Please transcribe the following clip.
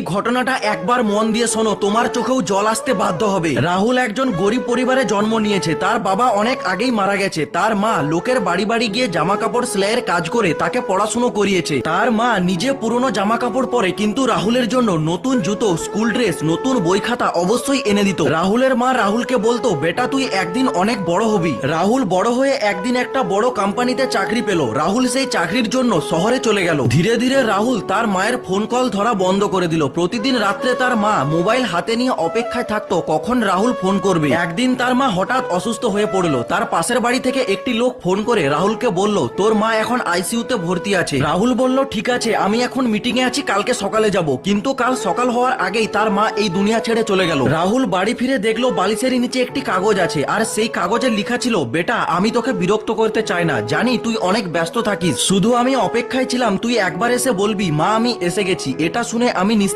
ঘটনাটা একবার মন দিয়ে শোনো, তোমার চোখেও জল আসতে বাধ্য হবে। রাহুল একজন গরিব পরিবারে জন্ম নিয়েছে, তার বাবা অনেক আগেই মারা গেছে, তার মা লোকের বাড়ি বাড়ি গিয়ে জামা কাপড় সেলাইয়ের কাজ করে তাকে পড়াশুনো করিয়েছে। তার মা নিজে পুরনো জামা কাপড় পরে, কিন্তু রাহুলের জন্য নতুন জুতো, স্কুল ড্রেস, নতুন বই খাতা অবশ্যই এনে দিত। রাহুলের মা রাহুলকে বলতো, বেটা, তুই একদিন অনেক বড় হবি। রাহুল বড় হয়ে একদিন একটা বড় কোম্পানিতে চাকরি পেল। রাহুল সেই চাকরির জন্য শহরে চলে গেল। ধীরে ধীরে রাহুল তার মায়ের ফোন কল ধরা বন্ধ করে দিল। প্রতিদিন রাত্রে তার মা মোবাইল হাতে নিয়ে অপেক্ষায় থাকতো কখন রাহুল ফোন করবে। একদিন তার মা হঠাৎ অসুস্থ হয়ে পড়ল। তার পাশের বাড়ি থেকে একটি লোক ফোন করে রাহুলকে বলল, তোর মা এখন আইসিইউতে ভর্তি আছে। রাহুল বলল, ঠিক আছে, আমি এখন মিটিং এ আছি, কালকে সকালে যাব। কিন্তু কাল সকাল হওয়ার আগেই তার মা এই দুনিয়া ছেড়ে চলে গেল। রাহুল বাড়ি ফিরে দেখল বালিশের নিচে একটি কাগজ আছে, আর সেই কাগজে লেখা ছিল, বেটা, আমি তোকে বিরক্ত করতে চাই না। জানি তুই অনেক ব্যস্ত থাকিস। শুধু আমি অপেক্ষায় ছিলাম, তুই একবার এসে বলবি, মা, আমি এসে গেছি এটা শুনে আমি নিশ্চিত